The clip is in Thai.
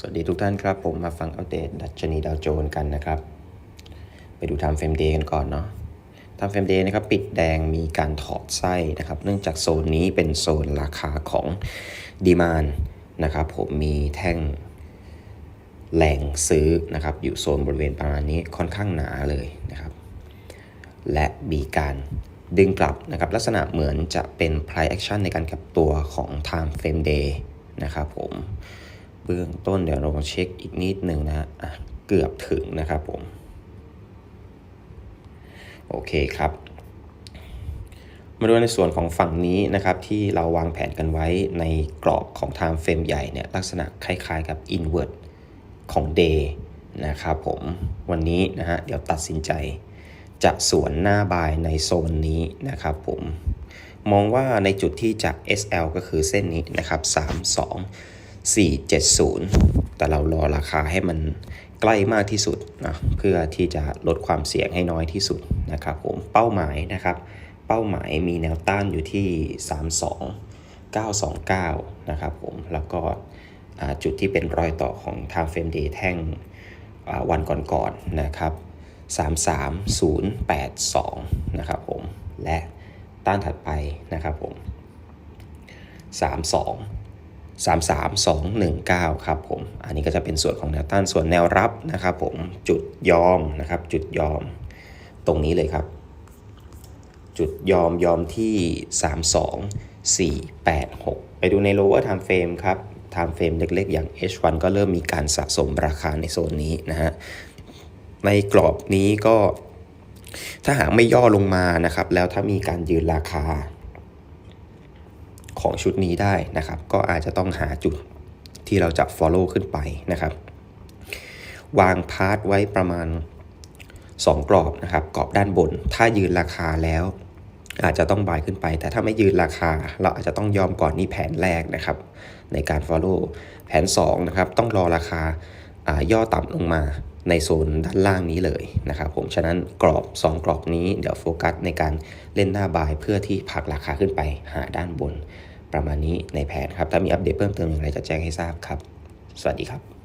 สวัสดีทุกท่านครับ ผมมาฟังอัปเดตดัชนีดาวโจนส์กันนะครับ ไปดูไทม์เฟรมเดย์กันก่อนเนาะไทม์เฟรมเดย์นะครับปิดแดงมีการถอดไส้นะครับ เนื่องจากโซนนี้เป็นโซนราคาของดีมานนะครับ ผมมีแท่งแหล่งซื้อนะครับ อยู่โซนบริเวณประมาณนี้ค่อนข้างหนาเลยนะครับ และมีการดึงกลับนะครับ ลักษณะเหมือนจะเป็น price action ในการกลับตัวของ time frame day นะครับผม เบื้องต้นเดี๋ยวเราเช็คอีกนิดหนึ่งนะฮะเกือบถึงนะครับผม โอเคครับ มาดูในส่วนของฝั่งนี้นะครับ ที่เราวางแผนกันไว้ในกรอบของ time frame ใหญ่เนี่ยลักษณะคล้ายๆกับ invert ของ day นะครับผมวันนี้นะฮะเดี๋ยวตัดสินใจจะสวนหน้าบายในโซนนี้นะครับผมมองว่าในจุดที่จาก SL ก็คือเส้นนี้นะครับ 3 2 4 7 0 แต่เรารอราคาให้มันใกล้มากที่สุดนะเพื่อที่จะลดความเสี่ยงให้น้อยที่สุดนะครับผมเป้าหมายนะครับ เป้าหมายมีแนวต้านอยู่ที่ 32 929 นะครับผมแล้วก็จุดที่เป็นรอยต่อของ time frame day แท่งวันก่อนๆนะครับ 33082 นะครับผม และต้านถัดไปนะครับผม 32 33219 ครับผม อันนี้ก็จะเป็นส่วนของแนวต้านส่วนแนวรับนะครับผมจุดยอมนะครับจุดยอมตรงนี้เลยครับ จุดยอมยอมที่ 32486 ไปดูใน lower time frame ครับ time frame เล็กๆ อย่าง H1 ก็เริ่มมีการสะสมราคาในโซนนี้นะฮะ ในกรอบนี้ก็ถ้าหากไม่ย่อลงมานะครับ แล้วถ้ามีการยืนราคา ของชุดนี้ได้นะครับ ก็อาจจะต้องหาจุดที่เราจะ follow ขึ้นไปนะครับ วางพาร์ทไว้ประมาณ 2 กรอบนะครับ กรอบด้านบน ถ้ายืนราคาแล้ว อาจจะต้องบายขึ้นไป แต่ถ้าไม่ยืนราคา เราอาจจะต้องยอมก่อนนี่แผนแรกนะครับ ในการ follow แผน2นะครับต้องรอราคาาย่อต่ำลงมาในโซนด้านล่างนี้เลยนะครับผม ฉะนั้นกรอบ 2 กรอบนี้เดี๋ยวโฟกัสในการเล่นหน้าบายเพื่อที่ผลักราคาขึ้นไปหาด้านบน ประมาณนี้ในแผนครับ ถ้ามีอัปเดตเพิ่มเติมอย่างไรจะแจ้งให้ทราบครับ สวัสดีครับ